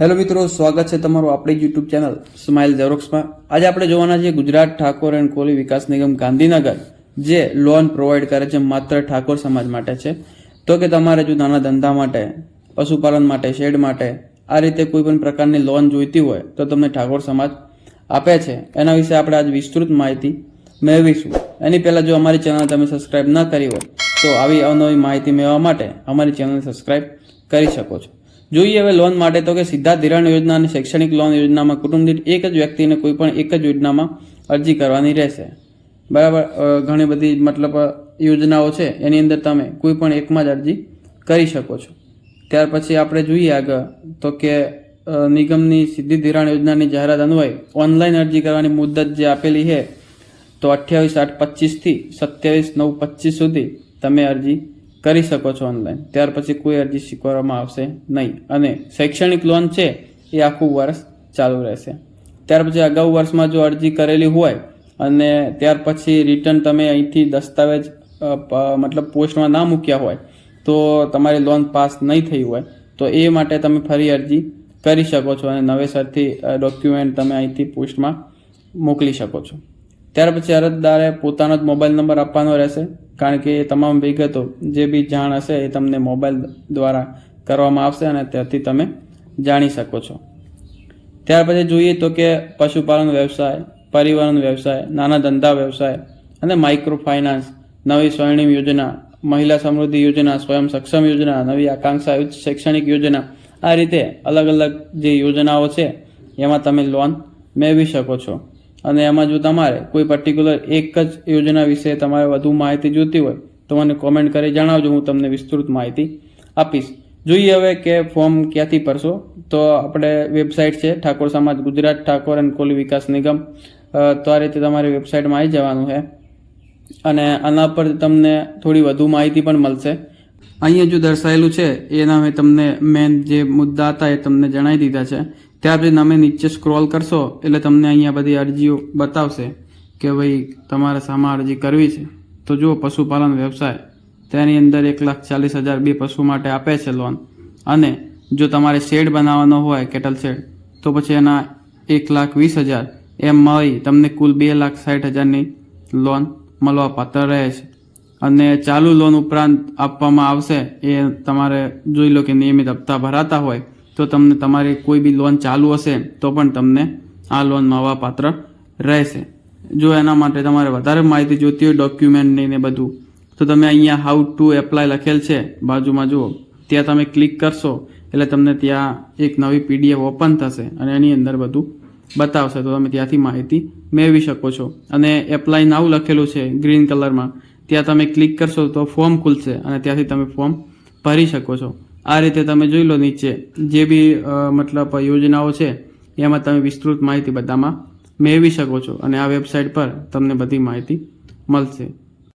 Hello મિત્રો, સ્વાગત છે તમારું આપણી યુટ્યુબ ચેનલ સ્માઇલ ઝેરોક્સમાં આજે આપણે જોવાના છીએ ગુજરાત ઠાકોર એન્ડ કોલી વિકાસ નિગમ ગાંધીનગર, જે લોન પ્રોવાઈડ કરે છે માત્ર ઠાકોર સમાજ માટે છે. તો કે તમારે જો નાના ધંધા માટે, પશુપાલન માટે, શેડ માટે આ રીતે કોઈ પણ પ્રકારની લોન જોઈતી હોય, તો તમને ઠાકોર સમાજ આપે છે. એના વિશે આપણે આજ વિસ્તૃત માહિતી મેળવીશું. એની પહેલાં જો અમારી ચેનલ તમે સબસ્ક્રાઈબ ન કરી હોય, તો આવી અવનવી માહિતી મેળવવા માટે અમારી ચેનલ સબસ્ક્રાઈબ કરી શકો છો. જોઈએ હવે લોન માટે તો કે સીધા ધિરાણ યોજના અને શૈક્ષણિક લોન યોજનામાં કુટુંબ દીઠ એક જ વ્યક્તિને કોઈ પણ એક જ યોજનામાં અરજી કરવાની રહેશે. બરાબર? ઘણી બધી મતલબ યોજનાઓ છે, એની અંદર તમે કોઈ પણ એકમાં જ અરજી કરી શકો છો. ત્યાર પછી આપણે જોઈએ આગળ, તો કે નિગમની સીધી ધિરાણ યોજનાની જાહેરાત અન્વયે ઓનલાઈન અરજી કરવાની મુદત જે આપેલી છે, તો અઠ્યાવીસ આઠ પચીસથી સત્યાવીસ નવ પચીસ સુધી તમે અરજી કરી શકો છો ઓનલાઈન ત્યાર પછી કોઈ અરજી સ્વીકારવામાં આવશે નહીં. અને શૈક્ષણિક લોન છે એ આખું વર્ષ ચાલુ રહેશે. ત્યાર પછી અગાઉ વર્ષમાં જો અરજી કરેલી હોય અને ત્યાર પછી રિટર્ન તમે અહીંથી દસ્તાવેજ મતલબ પોસ્ટમાં ના મૂક્યા હોય, તો તમારી લોન પાસ નહીં થઈ હોય, તો એ માટે તમે ફરી અરજી કરી શકો છો અને નવેસરથી ડોક્યુમેન્ટ તમે અહીંથી પોસ્ટમાં મોકલી શકો છો. ત્યાર પછી અરજદારે પોતાનો જ મોબાઈલ નંબર આપવાનો રહેશે. કારણ કે એ તમામ વિગતો જે બી જાણ હશે એ તમને મોબાઈલ દ્વારા કરવામાં આવશે અને ત્યાંથી તમે જાણી શકો છો. ત્યાર પછી જોઈએ તો કે પશુપાલન વ્યવસાય, પરિવહન વ્યવસાય, નાના ધંધા વ્યવસાય અને માઇક્રો ફાઇનાન્સ નવી સ્વર્ણિમ યોજના, મહિલા સમૃદ્ધિ યોજના, સ્વયં સક્ષમ યોજના, નવી આકાંક્ષા શૈક્ષણિક યોજના આ રીતે અલગ અલગ જે યોજનાઓ છે, એમાં તમે લોન મેળવી શકો છો. અને એમાં જો તમારે કોઈ પર્ટિક્યુલર એક જ યોજના વિશે તમારે વધુ માહિતી જોઈતી હોય, તો મને કોમેન્ટ કરી જણાવજો, હું તમને વિસ્તૃત માહિતી આપીશ. જોઈએ હવે કે ફોર્મ ક્યાંથી ભરશો? તો આપણે વેબસાઇટ છે, ઠાકોર સમાજ ગુજરાત, ઠાકોર એન્ડ કોલી વિકાસ નિગમ. તો આ રીતે તમારી વેબસાઇટમાં આવી જવાનું છે. અને આના પર તમને થોડી વધુ માહિતી પણ મળશે. અહીંયા જો દર્શાવેલું છે, એના મેં તમને મેન જે મુદ્દા હતા એ તમને જણાવી દીધા છે. ત્યાર પછી તમે નીચે સ્ક્રોલ કરશો, એટલે તમને અહીંયા બધી અરજીઓ બતાવશે કે ભાઈ તમારે શામાં અરજી કરવી છે. તો જુઓ, પશુપાલન વ્યવસાય. તેની અંદર એક લાખ ચાલીસ હજાર બે પશુ માટે આપે છે લોન અને જો તમારે શેડ બનાવવાનો હોય, કેટલ શેડ, તો પછી એના એક લાખ વીસ હજાર એમ મળી તમને કુલ બે લાખ સાઠ હજારની લોન મળવા પાત્ર રહે છે. અને ચાલુ લોન ઉપરાંત આપવામાં આવશે એ તમારે જોઈ લો કે નિયમિત હપ્તા ભરાતા હોય તો તમને તમારી કોઈ બી લોન ચાલુ હશે, તો પણ તમને આ લોન મળવા પાત્ર રહેશે. જો એના માટે તમારે વધારે માહિતી જોઈતી હોય ડોક્યુમેન્ટની ને બધું, તો તમે અહીંયા હાઉ ટુ એપ્લાય લખેલ છે. બાજુમાં જુઓ, ત્યાં તમે ક્લિક કરશો, એટલે તમને ત્યાં એક નવી પીડીએફ ઓપન થશે અને એની અંદર બધું બતાવશે. તો તમે ત્યાંથી માહિતી મેળવી શકો છો. અને એપ્લાય નાવ લખેલું છે ગ્રીન કલરમાં ત્યાં તમે ક્લિક કરશો તો ફોર્મ ખુલશે અને ત્યાંથી તમે ફોર્મ ભરી શકો છો. આ રીતે તમે જોઈ લો નીચે જે બી મતલબ યોજનાઓ છે, એમાં તમે વિસ્તૃત માહિતી બધામાં મેળવી શકો છો અને આ વેબસાઇટ પર તમને બધી માહિતી મળશે.